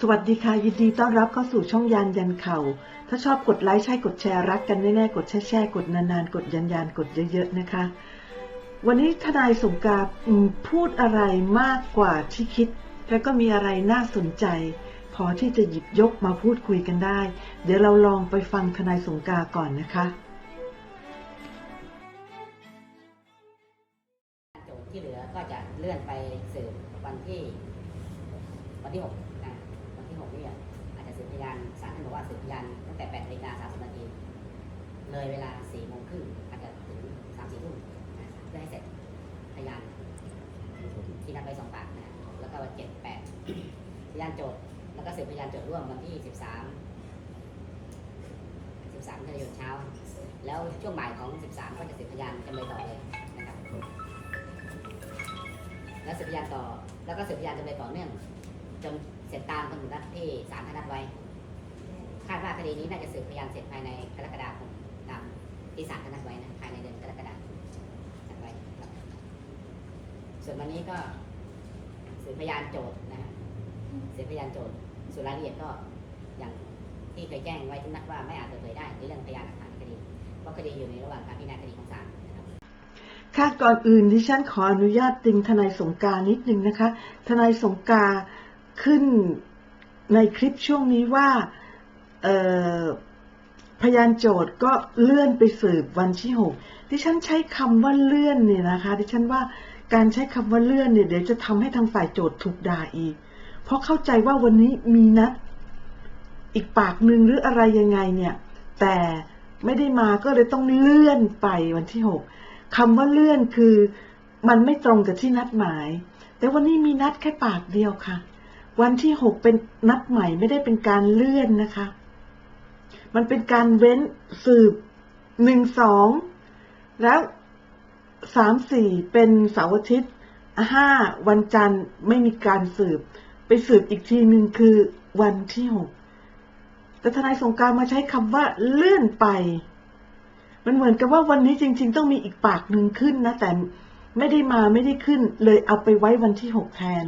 สวัสดีค่ะ ยินดีต้อนรับเข้าสู่ช่องยานยันเข่า ถ้าชอบกดไลค์ใช่กดแชร์รักกันแน่ๆกดแช่แช่กดนานๆ กดยันยันกดเยอะๆนะคะ วันนี้ทนายสงการพูดอะไรมากกว่าที่คิด และก็มีอะไรน่าสนใจ พอที่จะหยิบยกมาพูดคุยกันได้ เดี๋ยวเราลองไปฟังทนายสงการก่อนนะคะโจทย์ที่เหลือก็จะเลื่อนไปสืบวันที่ วันที่หกนะ วันที่หกนี่อะอาจจะสืบพยานศาลท่านบอกว่าสืบพยานตั้งแต่แปดนาฬิกาสามสิบนาทีเลยเวลาสี่โมงครึ่งอาจจะถึงสามสี่ทุ่มนะเพื่อให้เสร็จพยานที่นัดไปสองปากนะแล้วก็วันเจ็ดแปดพยานโจทย์แล้วก็สืบพยานโจทย์ร่วมวันที่สิบสามสิบสามกันยายนเช้า แล้วช่วงบ่ายของสิบสามก็จะสืบพยานจำเลยต่อเลยนะครับแล้วสืบพยานต่อแล้วก็สืบพยานจำเลยต่อเนื่องจน เสร็จตามกำหนดนัดที่ศาลท่านนัดไว้ คาดว่าคดีนี้น่าจะสืบพยานเสร็จภายในกรกฎาคมตามที่ศาลท่านนัดไว้นะภายในเดือนกรกฎาคมนัดไว้ครับส่วนวันนี้ก็สืบพยานโจทย์นะฮะสืบพยานโจทย์ส่วนรายละเอียดก็อย่างที่เคยแจ้งไว้ทุกนัดว่าไม่อาจเปิดเผยได้ในเรื่องพยานหลักฐานคดีเพราะคดีอยู่ในระหว่างการพิจารณาคดีของศาลค่ะก่อนอื่นดิฉันขออนุญาตติงทนายสงการนิดนึงนะคะ ทนายสงการ ขึ้นในคลิปช่วงนี้ว่าพยานโจทย์ก็เลื่อนไปสืบวันที่หกดิฉันใช้คำว่าเลื่อนเนี่ยนะคะดิฉันว่าการใช้คำว่าเลื่อนเนี่ยเดี๋ยวจะทำให้ทางฝ่ายโจทย์ถูกด่าอีก เพราะเข้าใจว่าวันนี้มีนัดอีกปากหนึ่งหรืออะไรยังไงเนี่ย แต่ไม่ได้มาก็เลยต้องเลื่อนไปวันที่หกคำว่าเลื่อนคือมันไม่ตรงกับที่นัดหมาย แต่วันนี้มีนัดแค่ปากเดียวค่ะ วันที่หกเป็นนัดใหม่ไม่ได้เป็นการเลื่อนนะคะ มันเป็นการเว้นสืบหนึ่งสองแล้วสามสี่เป็นเสาร์อาทิตย์ห้าวันจันทร์ไม่มีการสืบ ไปสืบอีกทีหนึ่งคือวันที่หกแต่ทนายสงการมาใช้คำว่าเลื่อนไป มันเหมือนกับว่าวันนี้จริง ๆ ต้องมีอีกปากหนึ่งขึ้นนะแต่ไม่ได้มาไม่ได้ขึ้น เลยเอาไปไว้วันที่หกแทน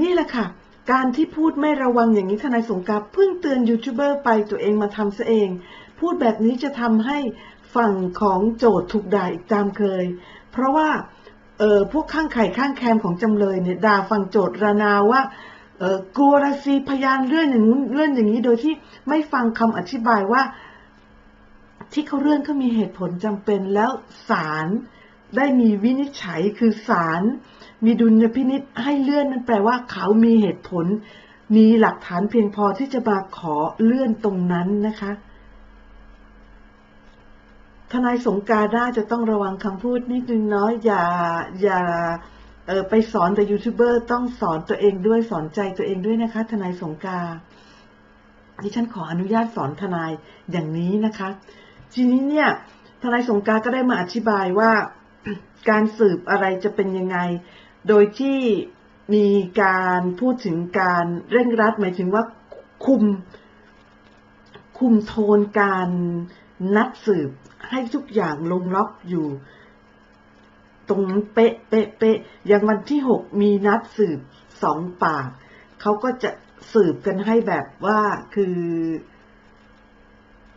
นี่แหละค่ะ การที่พูดไม่ระวังอย่างนี้ทนายสงการเพิ่งเตือนยูทูบเบอร์ไปตัวเองมาทำซะเอง พูดแบบนี้จะทำให้ฝั่งของโจทย์ถูกด่าอีกตามเคย เพราะว่าเออพวกข้างไข่ข้างแคมของจำเลยเนี่ยด่าฝั่งโจทย์ระนาว่าเออกลัวละซีพยานเลื่อนอย่างนู้นเลื่อนอย่างนี้โดยที่ไม่ฟังคำอธิบายว่า ที่เขาเลื่อนเขามีเหตุผลจำเป็นแล้วศาลได้มีวินิจฉัยคือศาล มีดุลยพินิษให้เลื่อนนั่นแปลว่าเขามีเหตุผล มีหลักฐานเพียงพอที่จะมาขอเลื่อนตรงนั้นนะคะทนายสงการน่าจะต้องระวังคำพูดนิดนึงเนาะอย่าอย่าเออไปสอนแต่ยูทูบเบอร์ต้องสอนตัวเองด้วยสอนใจตัวเองด้วยนะคะ ทนายสงการดิฉันขออนุญาตสอนทนายอย่างนี้นะคะ ทีนี้เนี่ยทนายสงการก็ได้มาอธิบายว่า การสืบอะไรจะเป็นยังไง โดยที่มีการพูดถึงการเร่งรัด หมายถึงว่าคุม คุมโทนการนัดสืบให้ทุกอย่างลงล็อกอยู่ ตรงนั้นเป๊ะเป๊ะเป๊ะอย่างวันที่หกมีนัดสืบสองปาก เขาก็จะสืบกันให้แบบว่าคือ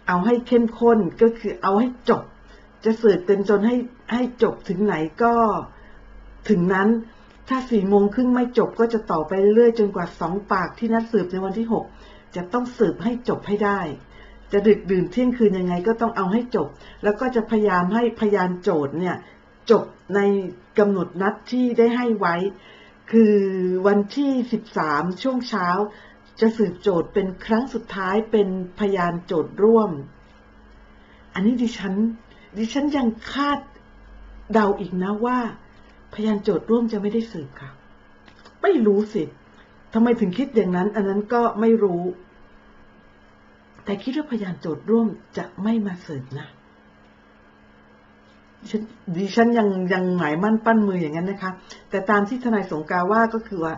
เอาให้เข้มข้นก็คือเอาให้จบ จะสืบกันจนให้ให้จบถึงไหนก็ถึงนั้น ถ้าสี่โมงครึ่งไม่จบก็จะต่อไปเรื่อยจนกว่าสองปากที่นัดสืบในวันที่หกจะต้องสืบให้จบให้ได้ จะดึกดื่นเที่ยงคืนยังไงก็ต้องเอาให้จบ แล้วก็จะพยายามให้พยานโจทย์เนี่ยจบในกำหนดนัดที่ได้ให้ไว้ คือวันที่สิบสามช่วงเช้า จะสืบโจทย์เป็นครั้งสุดท้ายเป็นพยานโจทย์ร่วม อันนี้ดิฉัน ดิฉันยังคาดเดาอีกนะว่า พยานโจทย์ร่วมจะไม่ได้สืบค่ะ ไม่รู้สิทำไมถึงคิดอย่างนั้น อันนั้นก็ไม่รู้ แต่คิดว่าพยานโจทย์ร่วมจะไม่มาสืบนะดิฉันยังยังหมายมั่นปั้นมืออย่างนั้นนะคะ แต่ตามที่ทนายสงการว่าก็คือว่า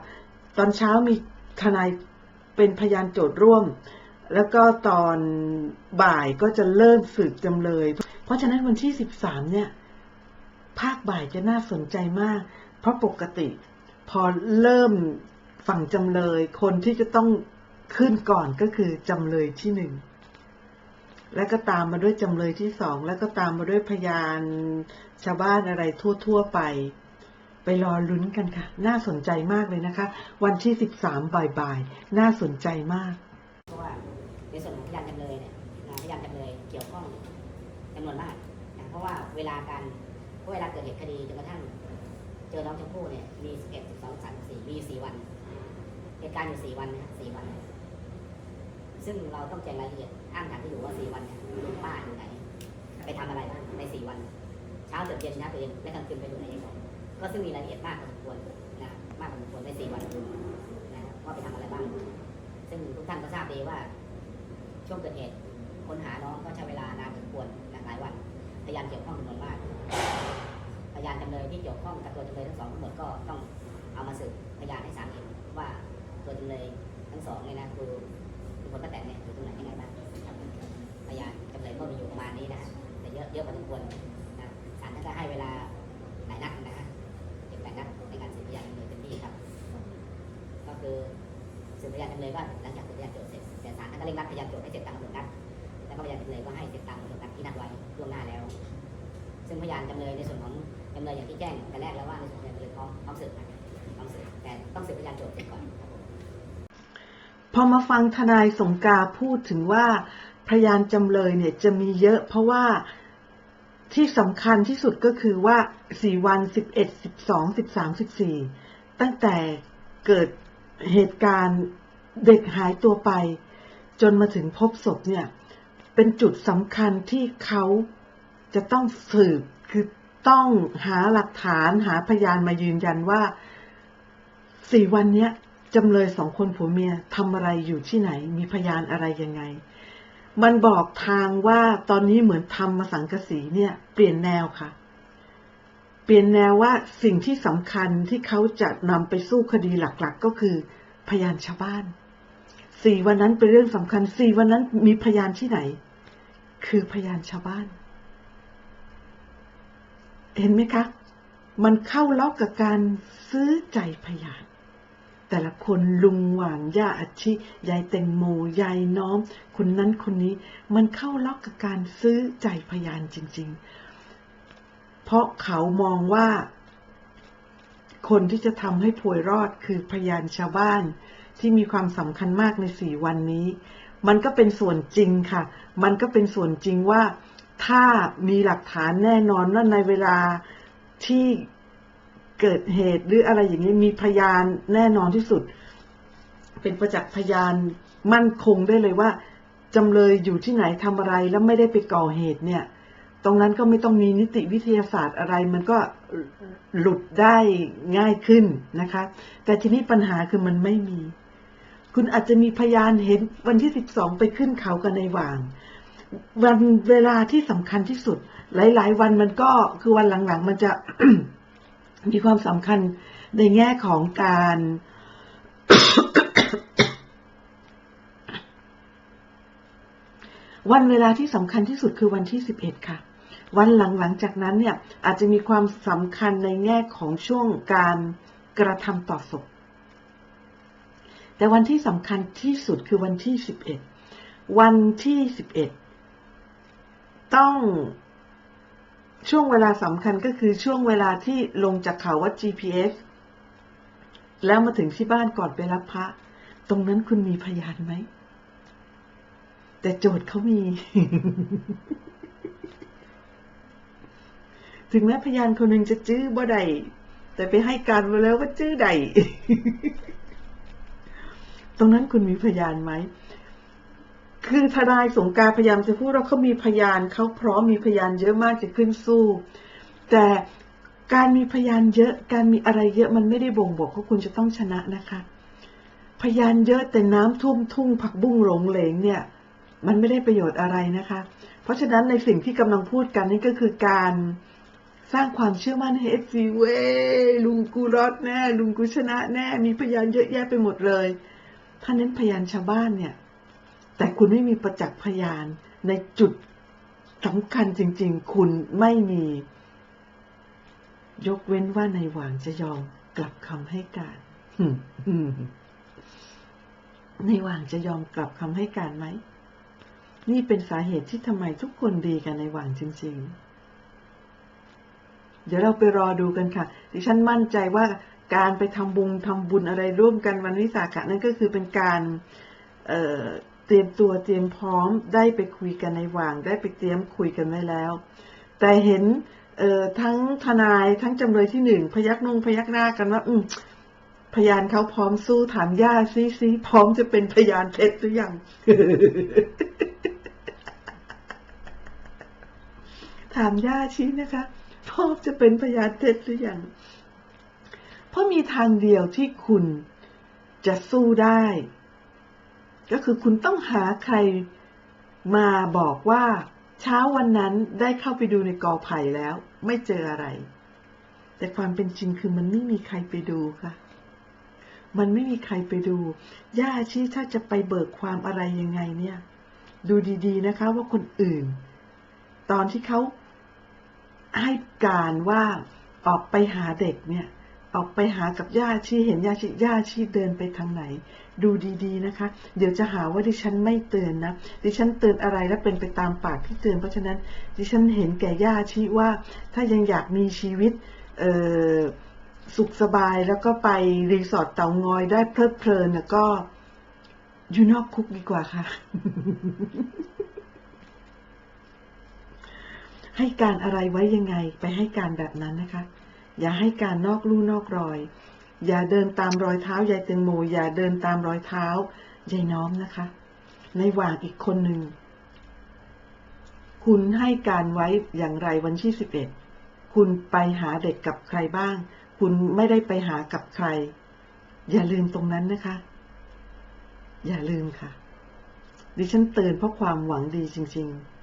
ตอนเช้ามีทนายเป็นพยานโจทย์ร่วม แล้วก็ตอนบ่ายก็จะเริ่มสืบจำเลย เพราะฉะนั้นวันที่สิบสามเนี่ย ภาคบ่ายจะน่าสนใจมาก เพราะปกติ พอเริ่มฝั่งจำเลย คนที่จะต้องขึ้นก่อนก็คือจำเลยที่หนึ่งแล้วก็ตามมาด้วยจำเลยที่สอง แล้วก็ตามมาด้วยพยานชาวบ้านอะไรทั่ว ๆ ไป ไปรอลุ้นกันค่ะ น่าสนใจมากเลยนะคะ วันที่สิบสามบ่ายๆ น่าสนใจมาก เพราะว่าในส่วนของพยานจำเลยเนี่ยพยานจำเลยเกี่ยวข้องจำนวนมากนะเพราะว่าเวลาการ เวลาเกิดเหตุคดีจนกระทั่ง เจอน้องชมพู่เนี่ยมี11 12 13 14มีอยู่วันเหตุการณ์อยู่4วันนะฮะ4วัน ซึ่งเราต้องแจ้งรายละเอียดอ้างฐานที่อยู่ว่า4วันเนี่ยลุงป้าอยู่ไหน ไปทำอะไรบ้างใน4วัน เช้าเดือดเย็นเช้าเอดเย็นและกลางคืนไปอยู่ไหนยังไงก็ซึ่งมีรายละเอียดมากพอสมควรนะมากพอสมควรใน4วันนะว่าไปทำอะไรบ้าง ซึ่งทุกท่านก็ทราบดีว่า ช่วงเกิดเหตุค้นหาน้องก็ใช้เวลานานพอสมควรหลายวันพยานเกี่ยวข้องจำนวนมาก ยานจำเลยที่เกี่ยวข้องกับตัวจำเลยทั้งสองทั้งหมดก็ต้องเอามาสืบพยานให้ศาลเห็นว่าตัวจำเลยทั้งสองเนี่ยนะคือคือคนป้าแตนเนี่ยอยู่ตรงไหนยังไงบ้างครับพยานจำเลยก็มีอยู่ประมาณนี้นะแต่เยอะเยอะพอสมควรนะศาลท่านก็ให้เวลาหลายนัดนะฮะเจ็ดแปดนัดในการสืบพยานจำเลยเต็มที่ครับ ก็คือสืบพยานจำเลยก็หลังจากสืบพยานโจทย์เสร็จแต่ศาลท่านก็เร่งรัดพยานโจทย์ให้เสร็จตามกำหนดนัดแล้วก็พยานจำเลยก็ให้เสร็จตามกำหนดนัดที่นัดไว้ล่วงหน้าแล้ว ซึ่งพยานจำเลยในส่วนของ จำเลยอย่างที่แจ้งแต่แรกแล้วว่าในส่วนของจำเลยพร้อมพร้อมสืบนะพร้อมสืบแต่ต้องสืบพยานโจทย์เสร็จก่อนพอมาฟังทนายสงกราพูดถึงว่าพยานจำเลยเนี่ยจะมีเยอะเพราะว่าที่สำคัญที่สุดก็คือว่า 4 วัน 11 12 13 14 ตั้งแต่เกิดเหตุการณ์เด็กหายตัวไป จนมาถึงพบศพเนี่ย เป็นจุดสำคัญที่เขาจะต้องสืบคือ ต้องหาหลักฐานหาพยานมายืนยันว่าสี่วันเนี้ยจำเลยสองคนผัวเมียทำอะไรอยู่ที่ไหน มีพยานอะไรยังไง มันบอกทางว่าตอนนี้เหมือนทำมาสังกสีเนี่ย เปลี่ยนแนวค่ะ เปลี่ยนแนวว่าสิ่งที่สำคัญที่เขาจะนำไปสู้คดีหลักๆก็คือ พยานชาวบ้านสี่วันนั้นเป็นเรื่องสำคัญสี่วันนั้นมีพยานที่ไหน คือพยานชาวบ้าน เห็นไหมคะ มันเข้าล็อกกับการซื้อใจพยาน แต่ละคนลุงหว่างย่าอาชิยายแตงโมยายน้อม คนนั้นคนนี้มันเข้าล็อกกับการซื้อใจพยานจริง ๆ เพราะเขามองว่า คนที่จะทำให้พวยรอดคือพยานชาวบ้านที่มีความสำคัญมากในสี่วันนี้ มันก็เป็นส่วนจริงค่ะ มันก็เป็นส่วนจริงว่า ถ้ามีหลักฐานแน่นอนว่าในเวลาที่เกิดเหตุหรืออะไรอย่างนี้มีพยานแน่นอนที่สุด เป็นประจักษ์พยานมั่นคงได้เลยว่าจำเลยอยู่ที่ไหนทำอะไรแล้วไม่ได้ไปก่อเหตุเนี่ย ตรงนั้นก็ไม่ต้องมีนิติวิทยาศาสตร์อะไร มันก็หลุดได้ง่ายขึ้นนะคะ แต่ทีนี้ปัญหาคือมันไม่มี คุณอาจจะมีพยานเห็นวันที่สิบสองไปขึ้นเขากันในหว่าง วันเวลาที่สำคัญที่สุด หลาย ๆ วันมันก็คือวันหลัง ๆ มันจะมีความสำคัญในแง่ของการวันเวลาที่สำคัญที่สุดคือวันที่สิบเอ็ดค่ะ วันหลังๆจากนั้นเนี่ยอาจจะมีความสำคัญในแง่ของช่วงการกระทำต่อศพ แต่วันที่สำคัญที่สุดคือวันที่สิบเอ็ดวันที่สิบเอ็ด ต้องช่วงเวลาสำคัญก็คือช่วงเวลาที่ลงจากเขาวัด GPS แล้วมาถึงที่บ้านก่อนไปรับพระ ตรงนั้นคุณมีพยานไหม แต่โจทย์เขามี ถึงแม้พยานคนหนึ่งจะจื้อบ่ได้แต่ไปให้การมาแล้วว่าจื้อใด ตรงนั้นคุณมีพยานไหม คือทนายสงการพยายามจะพูดว่าเขามีพยานเขาพร้อมมีพยานเยอะมากจะขึ้นสู้ แต่การมีพยานเยอะการมีอะไรเยอะมันไม่ได้บ่งบอกว่าคุณจะต้องชนะนะคะ พยานเยอะแต่น้ำท่วมทุ่งผักบุ้งหลงเหลงเนี่ย มันไม่ได้ประโยชน์อะไรนะคะ เพราะฉะนั้นในสิ่งที่กำลังพูดกันนี่ก็คือการสร้างความเชื่อมั่นให้เอฟซีเว้ลุงกูรอดแน่ลุงกูชนะแน่มีพยานเยอะแยะไปหมดเลย ถ้าเน้นพยานชาวบ้านเนี่ย แต่คุณไม่มีประจักษ์พยานในจุดสำคัญจริง ๆ คุณไม่มี ยกเว้นว่าในหว่างจะยอมกลับคำให้การในหว่างจะยอมกลับคำให้การไหม นี่เป็นสาเหตุที่ทำไมทุกคนดีกันในหว่างจริง ๆ เดี๋ยวเราไปรอดูกันค่ะ ดิฉันมั่นใจว่าการไปทำบุญทำบุญอะไรร่วมกันวันวิสาขะนั่นก็คือเป็นการ เอ่อเตรียมตัวเตรียมพร้อมได้ไปคุยกันในหว่าง ได้ไปเตรียมคุยกันไว้แล้ว แต่เห็นเอ่อทั้งทนายทั้งจำเลยที่หนึ่งพยักนงพยักหน้ากันว่าอืมพยานเขาพร้อมสู้ถามย่าซิซิพร้อมจะเป็นพยานเท็จหรือยังถามย่าชี้นะคะพร้อมจะเป็นพยานเท็จหรือยังเพราะมีทางเดียวที่คุณจะสู้ได้ ก็คือคุณต้องหาใครมาบอกว่า เช้าวันนั้นได้เข้าไปดูในกอไผ่แล้ว ไม่เจออะไร แต่ความเป็นจริงคือมันไม่มีใครไปดูค่ะ มันไม่มีใครไปดู ย่าชี้ถ้าจะไปเบิกความอะไรยังไงเนี่ย ดูดีๆนะคะว่าคนอื่น ตอนที่เขาให้การว่าออกไปหาเด็กเนี่ย ออกไปหากับย่าชีเห็นย่าชีย่าชีเดินไปทางไหน ดูดีๆนะคะ เดี๋ยวจะหาว่าดิฉันไม่เตือนนะ ดิฉันเตือนอะไรแล้วเป็นไปตามปากที่เตือนเพราะฉะนั้น ดิฉันเห็นแก่ย่าชีว่า ถ้ายังอยากมีชีวิตสุขสบายแล้วก็ไปรีสอร์ทเตางอยได้เพลิดเพลินก็อยู่นอกคุกดีกว่าค่ะ ให้การอะไรไว้ยังไงไปให้การแบบนั้นนะคะ อย่าให้การนอกลู่นอกรอย อย่าเดินตามรอยเท้ายายเตงโมอย่าเดินตามรอยเท้ายายน้อมนะคะ ในหว่างอีกคนหนึ่ง คุณให้การไว้อย่างไรวันที่สิบเอ็ดคุณไปหาเด็กกับใครบ้าง คุณไม่ได้ไปหากับใคร อย่าลืมตรงนั้นนะคะ อย่าลืมค่ะ ดิฉันเตือนเพราะความหวังดีจริง ๆ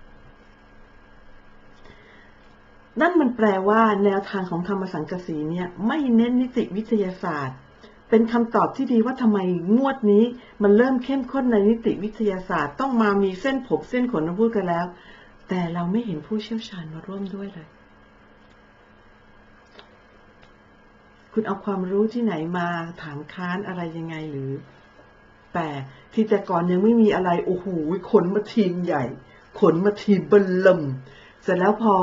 นั่นมันแปลว่าแนวทางของธรรมสังกสีเนี่ยไม่เน้นนิติวิทยาศาสตร์ เป็นคำตอบที่ดีว่าทำไมงวดนี้ มันเริ่มเข้มข้นในนิติวิทยาศาสตร์ ต้องมามีเส้นผมเส้นขนมาพูดกันแล้ว แต่เราไม่เห็นผู้เชี่ยวชาญมาร่วมด้วยเลย คุณเอาความรู้ที่ไหนมาถามค้านอะไรยังไงหรือ แต่ที่แต่ก่อนยังไม่มีอะไรโอ้โหขนมาทีมใหญ่ ขนมาทีมเบลลมเสร็จแล้วพอ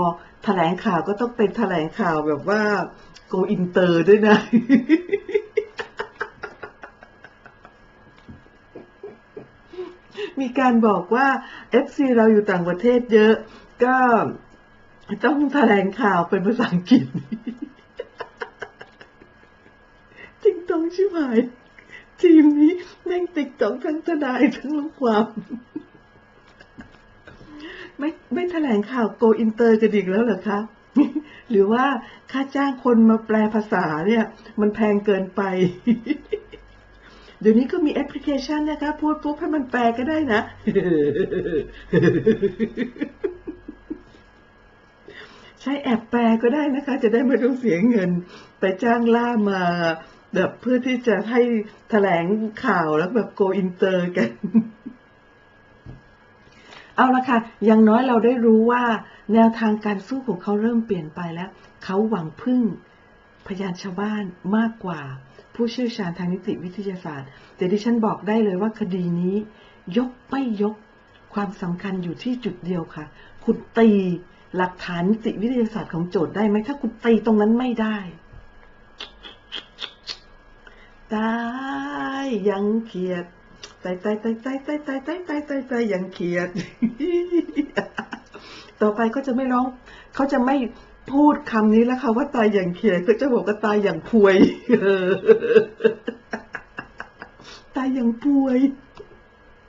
แถลงข่าวก็ต้องเป็นแถลงข่าวแบบว่าโกอินเตอร์ด้วยนะมีการบอกว่า FC เราอยู่ต่างประเทศเยอะ ก็ต้องแถลงข่าวเป็นภาษาอังกฤษจริงตรงชิบหาย ทีมนี้แม่งติ๊กตอกทั้งทนายทั้งลูกความ ไม่ไม่แถลงข่าวโกอินเตอร์กันอีกแล้วเหรอคะหรือว่าค่าจ้างคนมาแปลภาษาเนี่ย มันแพงเกินไป เดี๋ยวนี้ก็มีแอปพลิเคชันนะคะ พูดปุ๊บให้มันแปลก็ได้นะ ใช้แอปแปลก็ได้นะคะ จะได้ไม่ต้องเสียเงิน ไปจ้างล่ามมาแบบเพื่อที่จะให้แถลงข่าวแล้วแบบโกอินเตอร์กัน เอาละค่ะ อย่างน้อยเราได้รู้ว่าแนวทางการสู้ของเขาเริ่มเปลี่ยนไปแล้ว เขาหวังพึ่งพยานชาวบ้านมากกว่า ผู้เชี่ยวชาญทางนิติวิทยาศาสตร์ แต่ดิฉันบอกได้เลยว่าคดีนี้ ยกไม่ยกความสำคัญอยู่ที่จุดเดียวค่ะ คุณตีหลักฐานนิติวิทยาศาสตร์ของโจทย์ได้ไหมถ้าคุณตีตรงนั้นไม่ได้ตายยังเขียด ตายตายตายตายตายตายตายตายตายตายยังเขียด ต่อไปก็จะไม่ร้อง เขาจะไม่พูดคำนี้แล้วค่ะว่าตายอย่างเขียดเขาจะบอกว่าตายอย่างพวย ตายอย่างพวย